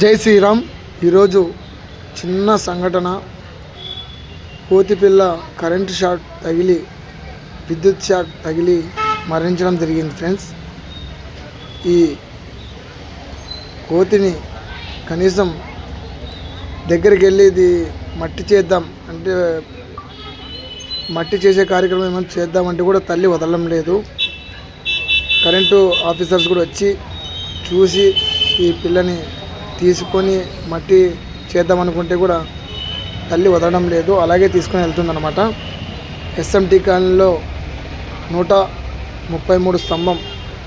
జై శ్రీరామ్. ఈరోజు చిన్న సంఘటన. కోతిపిల్ల కరెంటు షాక్ తగిలి విద్యుత్ షాక్ తగిలి మరణించడం జరిగింది ఫ్రెండ్స్. ఈ కోతిని కనీసం దగ్గరికి వెళ్ళి ఇది మట్టి చేద్దాం అంటే మట్టి చేసే కార్యక్రమం ఏమైనా చేద్దామంటే కూడా తల్లి వదలడం లేదు. కరెంటు ఆఫీసర్స్ కూడా వచ్చి చూసి ఈ పిల్లని తీసుకొని మట్టి చేద్దాం అనుకుంటే కూడా తల్లి వదలడం లేదు. అలాగే తీసుకొని వెళ్తుందన్నమాట. ఎస్ఎంటీ కాలనీలో నూట ముప్పై మూడు స్తంభం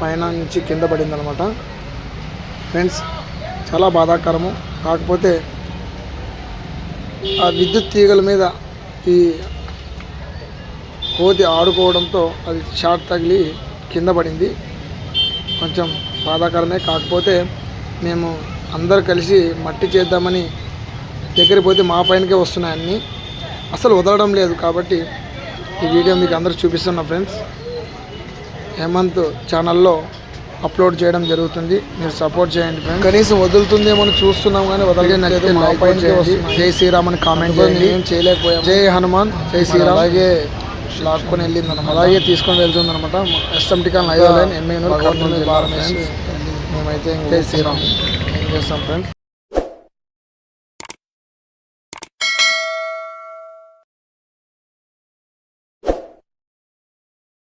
పైన నుంచి కింద పడిందనమాట ఫ్రెండ్స్ చాలా బాధాకరము. కాకపోతే ఆ విద్యుత్ తీగల మీద ఈ కోతి ఆడుకోవడంతో అది షార్ట్ తగిలి కింద పడింది. కొంచెం బాధాకరమే. కాకపోతే మేము అందరు కలిసి మట్టి చేద్దామని దగ్గరికి పోతే మా పైనకే వస్తున్నాయి అన్నీ. అసలు వదలడం లేదు కాబట్టి ఈ వీడియో మీకు అందరు చూపిస్తున్నా ఫ్రెండ్స్. హేమంత్ ఛానల్లో అప్లోడ్ చేయడం జరుగుతుంది. మీరు సపోర్ట్ చేయండి ఫ్రెండ్స్. కనీసం వదులుతుందేమో చూస్తున్నాం కానీ వదలలేదు మా వస్తున్నాయి. జై శ్రీరామ్ అని కామెంట్ చేయండి. ఏం చేయలేకపోయాం జై హనుమాన్. జై శ్రీరామ్. అలాగే లాక్కొని వెళ్ళింది అనమాట అలాగే తీసుకొని వెళ్తుంది అనమాట ఎస్ఎంటీ కాలనీ ఐదో ఫ్రెండ్స్. మేమైతే జై శ్రీరామ్. ఏం చేస్తాం ఫ్రెండ్స్